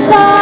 서